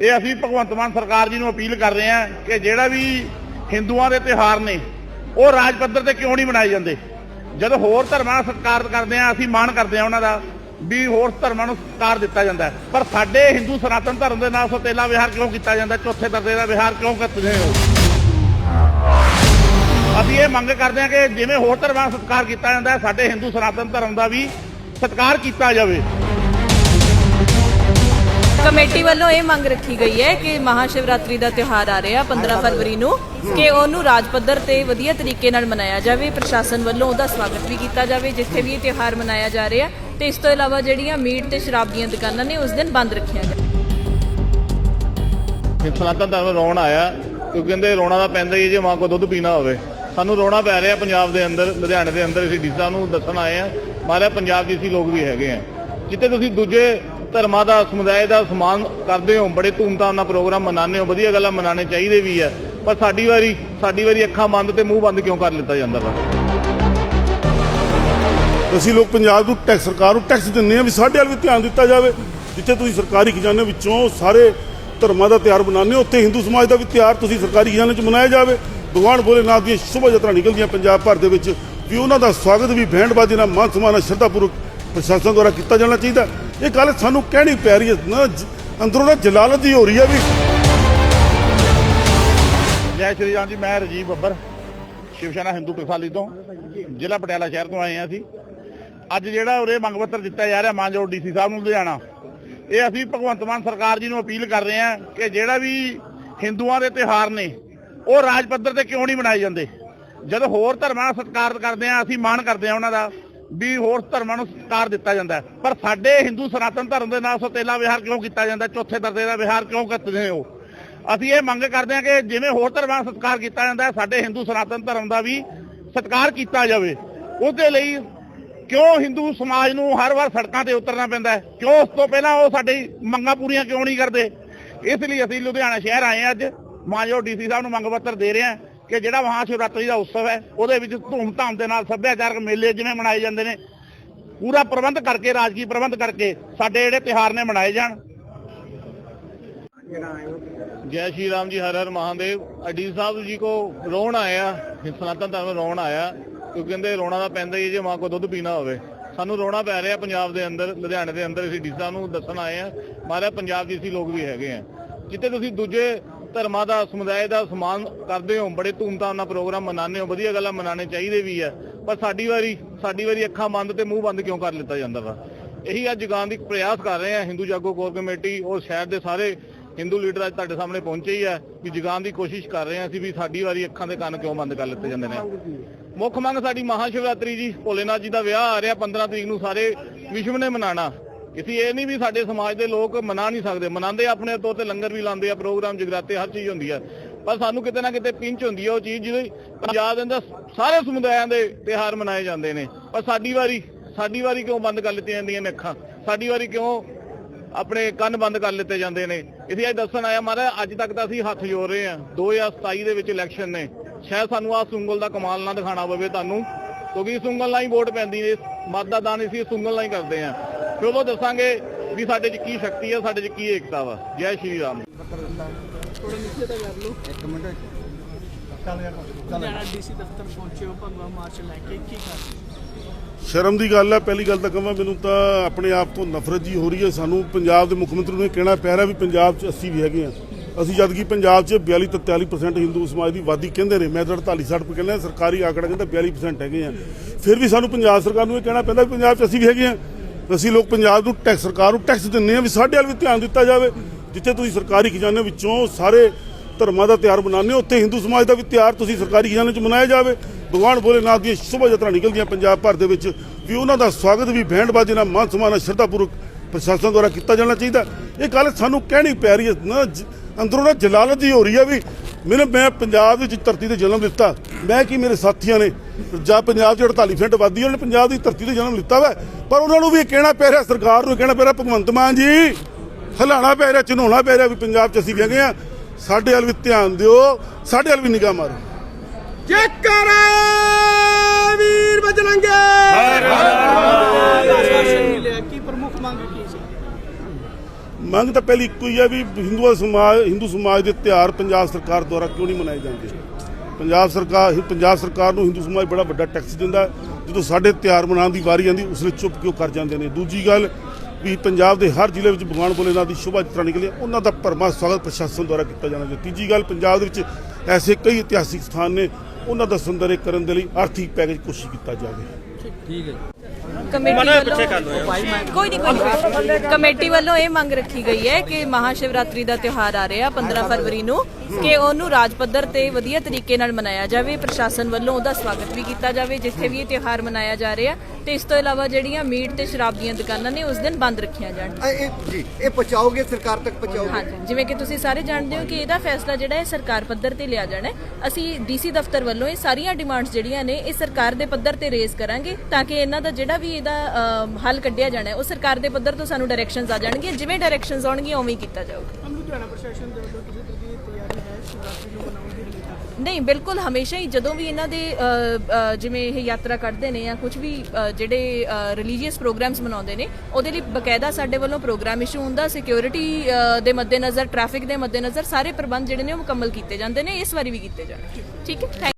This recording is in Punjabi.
ਇਹ ਅਸੀਂ ਭਗਵੰਤ ਮਾਨ ਸਰਕਾਰ ਜੀ ਨੂੰ ਅਪੀਲ ਕਰ ਰਹੇ ਹਾਂ ਕਿ ਜਿਹੜਾ ਵੀ ਹਿੰਦੂਆਂ ਦੇ ਤਿਉਹਾਰ ਨੇ, ਉਹ ਰਾਜ ਪੱਧਰ ਤੇ ਕਿਉਂ ਨਹੀਂ ਮਨਾਏ ਜਾਂਦੇ? ਜਦੋਂ ਹੋਰ ਧਰਮਾਂ ਦਾ ਸਤਿਕਾਰ ਕਰਦੇ ਆ ਅਸੀਂ ਮਾਣ ਕਰਦੇ ਆ ਉਹਨਾਂ ਦਾ ਵੀ ਹੋਰ ਧਰਮਾਂ ਨੂੰ ਸਤਿਕਾਰ ਦਿੱਤਾ ਜਾਂਦਾ ਪਰ ਸਾਡੇ ਹਿੰਦੂ ਸਨਾਤਨ ਧਰਮ ਦੇ ਨਾਲ ਸੋਤੇਲਾ ਵਿਹਾਰ ਕਿਉਂ ਕੀਤਾ ਜਾਂਦਾ? ਚੌਥੇ ਦਰਜੇ ਦਾ ਵਿਹਾਰ ਕਿਉਂ ਕਰਦੇ ਹੋ? ਅਸੀਂ ਇਹ ਮੰਗ ਕਰਦੇ ਹਾਂ ਕਿ ਜਿਵੇਂ ਹੋਰ ਧਰਮਾਂ ਦਾ ਸਤਿਕਾਰ ਕੀਤਾ ਜਾਂਦਾ ਸਾਡੇ ਹਿੰਦੂ ਸਨਾਤਨ ਧਰਮ ਦਾ ਵੀ ਸਤਿਕਾਰ ਕੀਤਾ ਜਾਵੇ। ਕਮੇਟੀ ਵੱਲੋਂ ਇਹ ਮੰਗ ਰੱਖੀ ਗਈ ਹੈ ਕਿ ਮਹਾਸ਼ਿਵਰਾਤਰੀ ਦਾ ਤਿਉਹਾਰ ਆ ਰਿਹਾ 15 ਫਰਵਰੀ ਨੂੰ, ਕਿ ਉਹਨੂੰ ਰਾਜ ਪੱਧਰ ਤੇ ਵਧੀਆ ਤਰੀਕੇ ਨਾਲ ਮਨਾਇਆ ਜਾਵੇ। ਪ੍ਰਸ਼ਾਸਨ ਵੱਲੋਂ ਉਹਦਾ ਸਵਾਗਤ ਵੀ ਕੀਤਾ ਜਾਵੇ, ਜਿੱਥੇ ਵੀ ਇਹ ਤਿਉਹਾਰ ਮਨਾਇਆ ਜਾ ਰਿਹਾ। ਤੇ ਇਸ ਤੋਂ ਇਲਾਵਾ ਜਿਹੜੀਆਂ ਮੀਟ ਤੇ ਸ਼ਰਾਬ ਦੀਆਂ ਦੁਕਾਨਾਂ ਨੇ, ਉਸ ਦਿਨ ਬੰਦ ਰੱਖਿਆ ਜਾਵੇ ਸਨਾਤਨ ਧਰਮ ਰੋਣ ਆਇਆ, ਕਿਉਂਕਿ ਕਹਿੰਦੇ ਰੋਣਾ ਦਾ ਪੈਂਦਾ ਹੀ ਜੇ ਮਾਂ ਕੋ ਦੁੱਧ ਪੀਣਾ ਹੋਵੇ। ਸਾਨੂੰ ਰੋਣਾ ਪੈ ਰਿਹਾ ਪੰਜਾਬ ਦੇ ਅੰਦਰ, ਲੁਧਿਆਣੇ ਦੇ ਅੰਦਰ, ਅਸੀਂ ਡੀਸਾ ਨੂੰ ਦੱਸਣ ਆਏ ਆ ਮਾਰੇ ਪੰਜਾਬ ਦੇ ਅਸੀਂ ਲੋਕ ਵੀ ਹੈਗੇ ਆ। ਜਿੱਥੇ ਤੁਸੀਂ ਦੂਜੇ ਧਰਮਾਂ ਦਾ, ਸਮੁਦਾਇ ਦਾ ਸਮਾਨ ਕਰਦੇ ਹੋ, ਬੜੇ ਧੂਮਧਾਮ ਨਾਲ ਪ੍ਰੋਗਰਾਮ ਮਨਾਉਂਦੇ ਹੋ, ਵਧੀਆ ਗੱਲਾਂ ਮਨਾਉਣੇ ਚਾਹੀਦੇ ਵੀ ਆ ਪਰ ਸਾਡੀ ਵਾਰੀ ਸਾਡੀ ਵਾਰੀ ਅੱਖਾਂ ਬੰਦ ਤੇ ਮੂੰਹ ਬੰਦ ਕਿਉਂ ਕਰ ਲਿੱਤਾ ਜਾਂਦਾ ਵਾ? ਅਸੀਂ ਲੋਕ ਪੰਜਾਬ ਨੂੰ ਟੈਕਸ, ਸਰਕਾਰ ਨੂੰ ਟੈਕਸ ਦਿੰਦੇ ਆ ਵੀ ਸਾਡੇ ਵੱਲ ਵੀ ਧਿਆਨ ਦਿੱਤਾ ਜਾਵੇ। ਜਿੱਥੇ ਤੁਸੀਂ ਸਰਕਾਰੀ ਖਜ਼ਾਨੇ ਵਿੱਚੋਂ ਸਾਰੇ ਧਰਮਾਂ ਦਾ ਤਿਉਹਾਰ ਮਨਾਉਂਦੇ ਹੋ, ਉੱਥੇ ਹਿੰਦੂ ਸਮਾਜ ਦਾ ਵੀ ਤਿਉਹਾਰ ਤੁਸੀਂ ਸਰਕਾਰੀ ਖਜ਼ਾਨੇ 'ਚ ਮਨਾਇਆ ਜਾਵੇ। ਭਗਵਾਨ ਭੋਲੇਨਾਥ ਦੀਆਂ ਸ਼ੁਭ ਯਾਤਰਾ ਨਿਕਲਦੀਆਂ ਪੰਜਾਬ ਭਰ ਦੇ ਵਿੱਚ, ਵੀ ਉਹਨਾਂ ਦਾ ਸਵਾਗਤ ਵੀ ਬੈਂਡਬਾਜ਼ੀ ਨਾਲ ਮਾਨ ਸਨਮਾਨ ਨਾਲ ਸ਼ਰਧਾਪੂਰਵਕ ਪ੍ਰਸ਼ਾਸਨ ਦੁਆਰਾ ਕੀਤਾ ਜਾਣਾ ਚਾਹੀਦਾ। ਇਹ ਗੱਲ ਸਾਨੂੰ ਕਹਿਣੀ ਪੈ ਰਹੀ ਹੈ। ਨਾ ਅੰਦਰੋਂ ਨਾ ਜਲਾਲਤ ਦੀ ਹੋ ਰਹੀ ਹੈ ਵੀ। ਜੈ ਸ਼੍ਰੀ ਰਾਮ ਜੀ, ਮੈਂ ਰਜੀਵ ਬੱਬਰ ਸ਼ਿਵ ਸੈਨਾ ਹਿੰਦੂ ਟਕਸਾਲੀ ਤੋਂ, ਜ਼ਿਲ੍ਹਾ ਪਟਿਆਲਾ ਸ਼ਹਿਰ ਤੋਂ ਆਏ ਹਾਂ ਅਸੀਂ। ਅੱਜ ਜਿਹੜਾ ਉਰੇ ਮੰਗ ਪੱਤਰ ਦਿੱਤਾ ਜਾ ਰਿਹਾ ਮਾਨਯੋਗ ਡੀਸੀ ਸਾਹਿਬ ਨੂੰ, ਲੁਧਿਆਣਾ। ਇਹ ਅਸੀਂ ਭਗਵੰਤ ਮਾਨ ਸਰਕਾਰ ਜੀ ਨੂੰ ਅਪੀਲ ਕਰ ਰਹੇ ਹਾਂ ਕਿ ਜਿਹੜਾ ਵੀ ਹਿੰਦੂਆਂ ਦੇ ਤਿਉਹਾਰ ਨੇ, ਉਹ ਰਾਜ ਪੱਧਰ ਤੇ ਕਿਉਂ ਨਹੀਂ ਮਨਾਏ ਜਾਂਦੇ? ਜਦੋਂ ਹੋਰ ਧਰਮਾਂ ਦਾ ਸਤਿਕਾਰ ਕਰਦੇ ਆ ਅਸੀਂ ਮਾਣ ਕਰਦੇ ਆ ਉਹਨਾਂ ਦਾ। ਵੀ ਹੋਰ ਧਰਮਾਂ ਨੂੰ ਸਤਿਕਾਰ ਦਿੱਤਾ ਜਾਂਦਾ ਪਰ ਸਾਡੇ ਹਿੰਦੂ ਸਨਾਤਨ ਧਰਮ ਦੇ ਨਾਲ ਸੋਤੇਲਾ ਵਿਹਾਰ ਕਿਉਂ ਕੀਤਾ ਜਾਂਦਾ? ਚੌਥੇ ਦਰਜੇ ਦਾ ਵਿਹਾਰ ਕਿਉਂ ਕਰਦੇ ਹੋ? ਅਸੀਂ ਇਹ ਮੰਗ ਕਰਦੇ ਹਾਂ ਕਿ ਜਿਵੇਂ ਹੋਰ ਧਰਮਾਂ ਦਾ ਸਤਿਕਾਰ ਕੀਤਾ ਜਾਂਦਾ ਸਾਡੇ ਹਿੰਦੂ ਸਨਾਤਨ ਧਰਮ ਦਾ ਵੀ ਸਤਿਕਾਰ ਕੀਤਾ ਜਾਵੇ। ਉਹਦੇ ਲਈ ਕਿਉਂ ਹਿੰਦੂ ਸਮਾਜ ਨੂੰ ਹਰ ਵਾਰ ਸੜਕਾਂ ਤੇ ਉਤਰਨਾ ਪੈਂਦਾ ਕਿਉਂ ਉਸ ਤੋਂ ਪਹਿਲਾਂ ਉਹ ਸਾਡੀ ਮੰਗਾਂ ਪੂਰੀਆਂ ਕਿਉਂ ਨਹੀਂ ਕਰਦੇ? ਇਸ ਲਈ ਅਸੀਂ ਲੁਧਿਆਣਾ ਸ਼ਹਿਰ ਆਏ ਹਾਂ ਅੱਜ। ਮਾਨਯੋਗ ਡੀਸੀ ਸਾਹਿਬ ਨੂੰ ਮੰਗ ਪੱਤਰ ਦੇ ਰਹੇ ਹਾਂ। ਕਿ ਜਿਹੜਾ ਮਹਾਸ਼ਿਵਰਾਤਰੀ ਦਾ ਉਤਸਵ ਹੈ, ਉਹਦੇ ਵਿੱਚ ਧੂਮ-ਧਾਮ ਦੇ ਨਾਲ ਸੱਭਿਆਚਾਰਕ ਮੇਲੇ ਜਿਵੇਂ ਮਨਾਏ ਜਾਂਦੇ ਨੇ, ਪੂਰਾ ਪ੍ਰਬੰਧ ਕਰਕੇ ਰਾਜਗੀ ਪ੍ਰਬੰਧ ਕਰਕੇ ਸਾਡੇ ਜਿਹੜੇ ਤਿਉਹਾਰ ਨੇ ਮਨਾਏ ਜਾਣ। ਜੈ ਸ਼੍ਰੀ ਰਾਮ ਜੀ, ਹਰ ਹਰ ਮਹਾਦੇਵ। ਅਡੀ ਸਾਹਿਬ ਜੀ ਕੋ ਰੋਣ ਆਇਆ ਸਨਾਤਨ ਧਰਮ ਰੋਣ ਆਇਆ, ਕਿਉਂਕਿ ਕਹਿੰਦੇ ਰੋਣਾ ਦਾ ਪੈਂਦਾ ਹੀ ਜੇ ਮਾਂ ਕੋ ਦੁੱਧ ਪੀਣਾ ਹੋਵੇ। ਸਾਨੂੰ ਰੋਣਾ ਪੈ ਰਿਹਾ ਪੰਜਾਬ ਦੇ ਅੰਦਰ, ਲੁਧਿਆਣੇ ਦੇ ਅੰਦਰ, ਅਸੀਂ ਡੀਸਾ ਨੂੰ ਦੱਸਣ ਆਏ ਆ। ਮਾਰੇ ਪੰਜਾਬ ਦੇ ਅਸੀਂ ਲੋਕ ਵੀ ਹੈਗੇ ਆ। ਜਿੱਥੇ ਤੁਸੀਂ ਦੂਜੇ ਧਰਮਾਂ ਦਾ, ਸਮੁਦਾਇ ਦਾ ਸਮਾਨ ਕਰਦੇ ਹੋ, ਬੜੇ ਧੂਮਧਾਮ ਨਾਲ ਪ੍ਰੋਗਰਾਮ ਮਨਾਉਂਦੇ ਹੋ, ਵਧੀਆ ਗੱਲਾਂ ਮਨਾਉਣੇ ਚਾਹੀਦੇ ਵੀ ਆ ਪਰ ਸਾਡੀ ਵਾਰੀ ਸਾਡੀ ਵਾਰੀ ਅੱਖਾਂ ਬੰਦ ਤੇ ਮੂੰਹ ਬੰਦ ਕਿਉਂ ਕਰ ਲਿੱਤਾ ਜਾਂਦਾ ਵਾ? ਇਹੀ ਅੱਜ ਜਗਾਉਣ ਦੀ ਪ੍ਰਯਾਸ ਕਰ ਰਹੇ ਆ ਹਿੰਦੂ ਜਾਗੋ ਕੋਰ ਕਮੇਟੀ ਔਰ ਸ਼ਹਿਰ ਦੇ ਸਾਰੇ ਹਿੰਦੂ ਲੀਡਰ ਅੱਜ ਤੁਹਾਡੇ ਸਾਹਮਣੇ ਪਹੁੰਚੇ ਹੀ ਆ, ਵੀ ਜਗਾਉਣ ਦੀ ਕੋਸ਼ਿਸ਼ ਕਰ ਰਹੇ ਆ ਅਸੀਂ ਵੀ ਸਾਡੀ ਵਾਰੀ ਅੱਖਾਂ ਦੇ ਕੰਨ ਕਿਉਂ ਬੰਦ ਕਰ ਲਿੱਤੇ ਜਾਂਦੇ ਨੇ। ਮੁੱਖ ਮੰਗ ਸਾਡੀ ਮਹਾਸ਼ਿਵਰਾਤਰੀ ਜੀ, ਭੋਲੇਨਾਥ ਜੀ ਦਾ ਵਿਆਹ ਆ ਰਿਹਾ 15 ਤਰੀਕ ਨੂੰ ਸਾਰੇ ਵਿਸ਼ਵ ਨੇ ਮਨਾਣਾ ਅਸੀਂ ਇਹ ਨਹੀਂ ਵੀ ਸਾਡੇ ਸਮਾਜ ਦੇ ਲੋਕ ਮਨਾ ਨਹੀਂ ਸਕਦੇ। ਮਨਾਉਂਦੇ ਆਪਣੇ ਤੌਰ ਤੇ, ਲੰਗਰ ਵੀ ਲਾਉਂਦੇ ਆ, ਪ੍ਰੋਗਰਾਮ ਜਗਰਾਤੇ, ਹਰ ਚੀਜ਼ ਹੁੰਦੀ ਆ। ਪਰ ਸਾਨੂੰ ਕਿਤੇ ਨਾ ਕਿਤੇ ਪਿੰਚ ਹੁੰਦੀ ਆ ਉਹ ਚੀਜ਼ ਜਿਹਦੇ ਪੰਜਾਬ ਦੇ ਅੰਦਰ ਸਾਰੇ ਸਮੁਦਾਇਆਂ ਦੇ ਤਿਉਹਾਰ ਮਨਾਏ ਜਾਂਦੇ ਨੇ। ਪਰ ਸਾਡੀ ਵਾਰੀ ਸਾਡੀ ਵਾਰੀ ਕਿਉਂ ਬੰਦ ਕਰ ਲਿੱਤੀਆਂ ਜਾਂਦੀਆਂ ਨੇ ਅੱਖਾਂ? ਸਾਡੀ ਵਾਰੀ ਕਿਉਂ ਆਪਣੇ ਕੰਨ ਬੰਦ ਕਰ ਲਿੱਤੇ ਜਾਂਦੇ ਨੇ? ਅਸੀਂ ਅੱਜ ਦੱਸਣ ਆਇਆ ਮਹਾਰਾਜ, ਅੱਜ ਤੱਕ ਤਾਂ ਅਸੀਂ ਹੱਥ ਜੋੜ ਰਹੇ ਹਾਂ 2027 ਦੇ ਵਿੱਚ ਇਲੈਕਸ਼ਨ ਨੇ। ਸ਼ਾਇਦ ਸਾਨੂੰ ਆਹ ਸੁੰਗਲ ਦਾ ਕਮਾਲ ਨਾ ਦਿਖਾਣਾ ਪਵੇ ਤੁਹਾਨੂੰ, ਕਿਉਂਕਿ ਸੁੰਗਲ ਨਾਲ ਹੀ ਵੋਟ ਪੈਂਦੀ ਨੇ। ਮਤ ਦਾਨ ਅਸੀਂ ਸੁੰਗਲ ਨਾਲ ਹੀ ਕਰਦੇ ਹਾਂ ਫਿਰ ਉਦੋਂ ਦੱਸਾਂਗੇ ਵੀ ਸਾਡੇ 'ਚ ਕੀ ਸ਼ਕਤੀ ਹੈ ਸਾਡੇ 'ਚ ਕੀ ਏਕਤਾ ਵਾ। ਜੈ ਸ਼੍ਰੀ ਰਾਮ। ਲੁਧਿਆਣਾ ਡੀਸੀ ਦਫ਼ਤਰ ਪਹੁੰਚੇ ਹੋ ਭਗਵਾ ਮਾਰਚ ਲੈ ਕੇ ਕੀ ਕਰ ਸ਼ਰਮ ਦੀ ਗੱਲ ਹੈ ਪਹਿਲੀ ਗੱਲ ਤਾਂ ਕਹਾਂ ਮੈਨੂੰ ਤਾਂ ਆਪਣੇ ਆਪ ਤੋਂ ਨਫ਼ਰਤ ਜੀ ਹੋ ਰਹੀ ਹੈ। ਸਾਨੂੰ ਪੰਜਾਬ ਦੇ ਮੁੱਖ ਮੰਤਰੀ ਨੂੰ ਇਹ ਕਹਿਣਾ ਪੈ ਰਿਹਾ ਵੀ ਪੰਜਾਬ 'ਚ ਅਸੀਂ ਵੀ ਹੈਗੇ ਆ। ਅਸੀਂ ਜਦ ਕਿ ਪੰਜਾਬ 'ਚ 42 ਤੋਂ 43% ਹਿੰਦੂ ਸਮਾਜ ਦੀ ਆਬਾਦੀ ਕਹਿੰਦੇ ਨੇ। ਮੈਂ ਤਾਂ 48 60 ਕਹਿੰਦੇ ਸਰਕਾਰੀ ਆંકੜਾ ਕਹਿੰਦਾ 42% ਹੈਗੇ ਆ। ਫਿਰ ਵੀ ਸਾਨੂੰ ਪੰਜਾਬ ਸਰਕਾਰ ਨੂੰ ਇਹ ਕਹਿਣਾ ਪੈਂਦਾ ਵੀ ਪੰਜਾਬ 'ਚ ਅਸੀਂ ਵੀ ਹੈਗੇ ਆ। ਅਸੀਂ ਲੋਕ ਪੰਜਾਬ ਨੂੰ ਟੈਕਸ ਸਰਕਾਰ ਨੂੰ ਟੈਕਸ ਦਿੰਦੇ ਆ ਵੀ ਸਾਡੇ ਵੱਲ ਵੀ ਧਿਆਨ ਦਿੱਤਾ ਜਾਵੇ। ਜਿੱਥੇ ਤੁਸੀਂ ਸਰਕਾਰੀ ਖਜ਼ਾਨੇ ਵਿੱਚੋਂ ਸਾਰੇ ਧਰਮਾਂ ਦਾ ਤਿਉਹਾਰ ਮਨਾਉਂਦੇ ਹੋ, ਉੱਥੇ ਹਿੰਦੂ ਸਮਾਜ ਦਾ ਵੀ ਤਿਉਹਾਰ ਤੁਸੀਂ ਸਰਕਾਰੀ ਖਜ਼ਾਨੇ 'ਚ ਮਨਾਇਆ ਜਾਵੇ। ਭਗਵਾਨ ਭੋਲੇਨਾਥ ਦੀਆਂ ਸ਼ੁਭ ਯਾਤਰਾ ਨਿਕਲਦੀਆਂ ਪੰਜਾਬ ਭਰ ਦੇ ਵਿੱਚ। ਵੀ ਉਹਨਾਂ ਦਾ ਸਵਾਗਤ ਵੀ ਬੈਂਡ ਨਾਲ, ਮਾਨ ਸਨਮਾਨ ਨਾਲ, ਸ਼ਰਧਾਪੂਰਵਕ ਪ੍ਰਸ਼ਾਸਨ ਦੁਆਰਾ ਕੀਤਾ ਜਾਣਾ ਚਾਹੀਦਾ। ਇਹ ਗੱਲ ਸਾਨੂੰ ਕਹਿਣੀ ਪੈ ਰਹੀ ਹੈ। ਨਾ, ਜ- ਅੰਦਰੋਂ ਨਾ ਜਲਾਲਤ ਹੀ ਹੋ ਰਹੀ ਹੈ ਵੀ, ਮੈਨੂੰ ਮੈਂ ਪੰਜਾਬ ਵਿੱਚ ਧਰਤੀ ਤੇ ਜਨਮ ਦਿੱਤਾ। ਮੈਂ ਕੀ ਮੇਰੇ ਸਾਥੀਆਂ ਨੇ ਜਾਂ ਪੰਜਾਬ 'ਚ 48% ਆਬਾਦੀ ਹੈ, ਉਹਨਾਂ ਪੰਜਾਬ ਦੀ ਧਰਤੀ ਤੇ ਜਨਮ ਲਿੱਤਾ ਵਾ। ਪਰ ਉਹਨਾਂ ਨੂੰ ਵੀ ਇਹ ਕਹਿਣਾ ਪੈ ਰਿਹਾ ਸਰਕਾਰ ਨੂੰ ਕਹਿਣਾ ਪੈ ਰਿਹਾ ਭਗਵੰਤ ਮਾਨ ਜੀ ਹਲਾਣਾ ਪੈ ਰਿਹਾ ਚਨੋਣਾ ਪੈ ਰਿਹਾ ਵੀ ਪੰਜਾਬ 'ਚ ਅਸੀਂ ਹੈਗੇ ਆ। ਸਾਡੇ ਵੱਲ ਵੀ ਧਿਆਨ ਦਿਓ ਸਾਡੇ ਵੱਲ ਵੀ ਨਿਗਾਹ ਮਾਰੋ। ਜੇਕਰ ਵੀਰ ਬਜਰੰਗੇ! ਹਰ ਹਰ ਕੀ ਪ੍ਰਮੁੱਖ ਮੰਗ ਕੀ ਸੀ? ਮੰਗ ਤਾਂ ਪਹਿਲੀ ਇੱਕੋ ਹੀ ਹੈ ਵੀ ਹਿੰਦੂ ਸਮਾਜ ਹਿੰਦੂ ਸਮਾਜ ਦੇ ਤਿਉਹਾਰ ਪੰਜਾਬ ਸਰਕਾਰ ਦੁਆਰਾ ਕਿਉਂ ਨਹੀਂ ਮਨਾਏ ਜਾਂਦੇ? ਪੰਜਾਬ ਸਰਕਾਰ ਪੰਜਾਬ ਸਰਕਾਰ ਨੂੰ ਹਿੰਦੂ ਸਮਾਜ ਬੜਾ ਵੱਡਾ ਟੈਕਸ ਦਿੰਦਾ ਹੈ। ਜਦੋਂ ਸਾਡੇ ਤਿਉਹਾਰ ਮਨਾਉਣ ਦੀ ਵਾਰੀ ਆਉਂਦੀ ਉਸ ਵੇਲੇ ਚੁੱਪ ਕਿਉਂ ਕਰ ਜਾਂਦੇ ਨੇ? ਦੂਜੀ ਗੱਲ ਵੀ ਪੰਜਾਬ ਦੇ ਹਰ ਜ਼ਿਲ੍ਹੇ ਵਿੱਚ ਭਗਵਾਨ ਭੋਲੇਨਾਥ ਦੀ ਸ਼ੋਭਾ ਯਾਤਰਾ ਨਿਕਲੀ ਹੈ, ਉਹਨਾਂ ਦਾ ਭਰਮਾ ਸਵਾਗਤ ਪ੍ਰਸ਼ਾਸਨ ਦੁਆਰਾ ਕੀਤਾ ਜਾਣਾ ਚਾਹੀਦਾ। ਤੀਜੀ ਗੱਲ ਪੰਜਾਬ ਦੇ ਵਿੱਚ ਐਸੇ ਕਈ ਇਤਿਹਾਸਿਕ ਸਥਾਨ ਨੇ ਉਹਨਾਂ ਦਾ ਸੁੰਦਰੇ ਕਰਨ ਦੇ ਲਈ ਆਰਥਿਕ ਪੈਕੇਜ ਕੋਸ਼ਿਸ਼ ਕੀਤਾ ਜਾਵੇ। ਕਮੇਟੀ ਵੱਲੋਂ ਕੋਈ ਨਹੀਂ ਕੋਈ ਨਹੀਂ। ਕਮੇਟੀ ਵੱਲੋਂ ਇਹ ਮੰਗ ਰੱਖੀ ਗਈ ਹੈ ਕਿ ਮਹਾਸ਼ਿਵਰਾਤਰੀ ਦਾ ਤਿਉਹਾਰ ਆ ਰਿਹਾ 15 ਫਰਵਰੀ ਨੂੰ। ਕਿ ਉਹਨੂੰ ਰਾਜ ਪੱਧਰ ਤੇ ਵਧੀਆ ਤਰੀਕੇ ਨਾਲ ਮਨਾਇਆ ਜਾਵੇ ਪ੍ਰਸ਼ਾਸਨ ਵੱਲੋਂ ਉਹਦਾ ਸਵਾਗਤ ਵੀ ਕੀਤਾ ਜਾਵੇ ਜਿੱਥੇ ਵੀ ਇਹ ਤਿਉਹਾਰ ਮਨਾਇਆ ਜਾ ਰਿਹਾ। ਤੇ ਇਸ ਤੋਂ ਇਲਾਵਾ ਜਿਹੜੀਆਂ ਮੀਟ ਤੇ ਸ਼ਰਾਬ ਦੀਆਂ ਦੁਕਾਨਾਂ ਨੇ ਉਸ ਦਿਨ ਬੰਦ ਰੱਖੀਆਂ ਜਾਣ। ਇਹ- ਇਹ ਜੀ ਇਹ ਪਹੁੰਚਾਓਗੇ ਸਰਕਾਰ ਤੱਕ ਪਹੁੰਚਾਓਗੇ? ਹਾਂਜੀ ਜਿਵੇਂ ਕਿ ਤੁਸੀਂ ਸਾਰੇ ਜਾਣਦੇ ਹੋ ਕਿ ਇਹਦਾ ਫੈਸਲਾ ਜਿਹੜਾ ਹੈ ਸਰਕਾਰ ਪੱਧਰ ਤੇ ਲਿਆ ਜਾਣਾ ਹੈ। ਅਸੀਂ ਡੀਸੀ ਦਫ਼ਤਰ ਵੱਲੋਂ ਇਹ ਸਾਰੀਆਂ ਡਿਮਾਂਡਸ ਜਿਹੜੀਆਂ ਨੇ ਇਹ ਸਰਕਾਰ ਦੇ ਪੱਧਰ ਤੇ ਰੇਜ਼ ਕਰਾਂਗੇ ਤਾਂ ਕਿ ਇਹਨਾਂ ਦਾ ਜਿਹੜਾ ਵੀ ਇਹਦਾ ਅਮ, ਹੱਲ ਕੱਢਿਆ ਜਾਣਾ ਹੈ ਉਹ ਸਰਕਾਰ ਦੇ ਪੱਧਰ ਤੋਂ ਸਾਨੂੰ ਡਾਇਰੈਕਸ਼ਨਸ ਆ ਜਾਣਗੀਆਂ। ਜਿਵੇਂ ਡਾਇਰੈਕਸ਼ਨਸ ਆਉਣਗੀਆਂ ਉਵੇਂ ਹੀ ਕੀਤਾ ਜਾਊਗਾ। ਹਮ ਲੁਧਿਆਣਾ ਪ੍ਰਸ਼ਾਸਨ ਦੇ ਵੱਲੋਂ ਕਿਸੇ ਤਰ੍ਹਾਂ ਦੀ ਨਹੀਂ, ਬਿਲਕੁਲ ਹਮੇਸ਼ਾ ਹੀ ਜਦੋਂ ਵੀ ਇਹਨਾਂ ਦੇ ਜਿਵੇਂ ਇਹ ਯਾਤਰਾ ਕੱਢਦੇ ਨੇ ਜਾਂ ਕੁਝ ਵੀ ਜਿਹੜੇ ਰਿਲੀਜੀਅਸ ਪ੍ਰੋਗਰਾਮਸ ਮਨਾਉਂਦੇ ਨੇ, ਉਹਦੇ ਲਈ ਬਕਾਇਦਾ ਸਾਡੇ ਵੱਲੋਂ ਪ੍ਰੋਗਰਾਮ ਇਸ਼ੂ ਹੁੰਦਾ ਸਿਕਿਉਰਿਟੀ ਦੇ ਮੱਦੇਨਜ਼ਰ ਟ੍ਰੈਫਿਕ ਦੇ ਮੱਦੇਨਜ਼ਰ ਸਾਰੇ ਪ੍ਰਬੰਧ ਜਿਹੜੇ ਨੇ ਉਹ ਮੁਕੰਮਲ ਕੀਤੇ ਜਾਂਦੇ ਨੇ, ਇਸ ਵਾਰੀ ਵੀ ਕੀਤੇ ਜਾਣਗੇ। ਠੀਕ ਹੈ? Thank